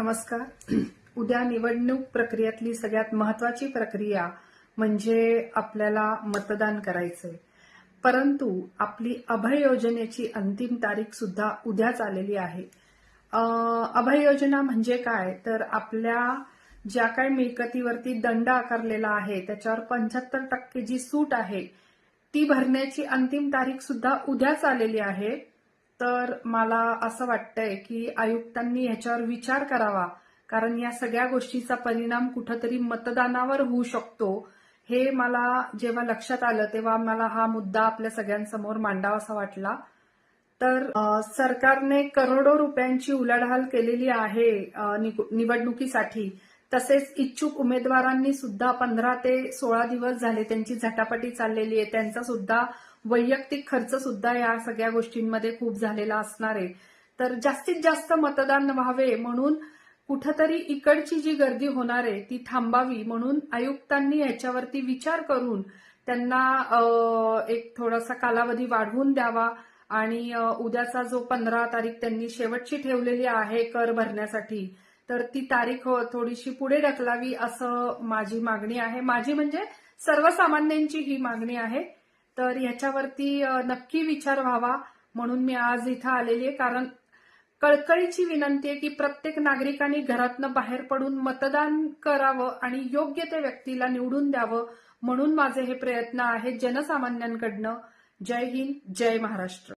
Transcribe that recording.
नमस्कार. उद्या निवडणूक प्रक्रियेतली सगळ्यात महत्वाची प्रक्रिया म्हणजे आपल्याला मतदान करायचंय. परंतु आपली अभय योजनेची अंतिम तारीख सुद्धा उद्याच आलेली आहे. अभय योजना म्हणजे काय? तर आपल्या ज्या काय मिळकतीवरती दंड आकारलेला आहे त्याच्यावर पंच्याहत्तर टक्के जी सूट आहे ती भरण्याची अंतिम तारीख सुद्धा उद्याच आलेली आहे. तर मला असं वाटतंय की आयुक्तांनी ह्याच्यावर विचार करावा. कारण या सगळ्या गोष्टीचा परिणाम कुठंतरी मतदानावर होऊ शकतो. हे मला जेव्हा लक्षात आलं तेव्हा मला हा मुद्दा आपल्या सगळ्यांसमोर मांडावासा वाटला. तर सरकारने करोडो रुपयांची उलाढाल केलेली आहे निवडणुकीसाठी. तसेच इच्छुक उमेदवारांनी सुद्धा पंधरा ते सोळा दिवस झाले त्यांची झटापटी चाललेली आहे. त्यांचा सुद्धा वैयक्तिक खर्च सुद्धा या सगळ्या गोष्टींमध्ये खूप झालेला असणार आहे. तर जास्तीत जास्त मतदान व्हावे म्हणून कुठंतरी इकडची जी गर्दी होणार आहे ती थांबावी म्हणून आयुक्तांनी याच्यावरती विचार करून त्यांना एक थोडासा कालावधी वाढवून द्यावा आणि उद्याचा जो पंधरा तारीख त्यांनी शेवटची ठेवलेली आहे कर भरण्यासाठी तर ती तारीख थोडीशी पुढे ढकलावी असं माझी मागणी आहे. माझी म्हणजे सर्वसामान्यांची ही मागणी आहे. तर ह्याच्यावरती नक्की विचार व्हावा म्हणून मी आज इथं आलेली आहे. कारण कळकळीची विनंती आहे की प्रत्येक नागरिकांनी घरातनं बाहेर पडून मतदान करावं आणि योग्य त्या व्यक्तीला निवडून द्यावं म्हणून माझे हे प्रयत्न आहेत जनसामान्यांकडनं. जय हिंद जय महाराष्ट्र.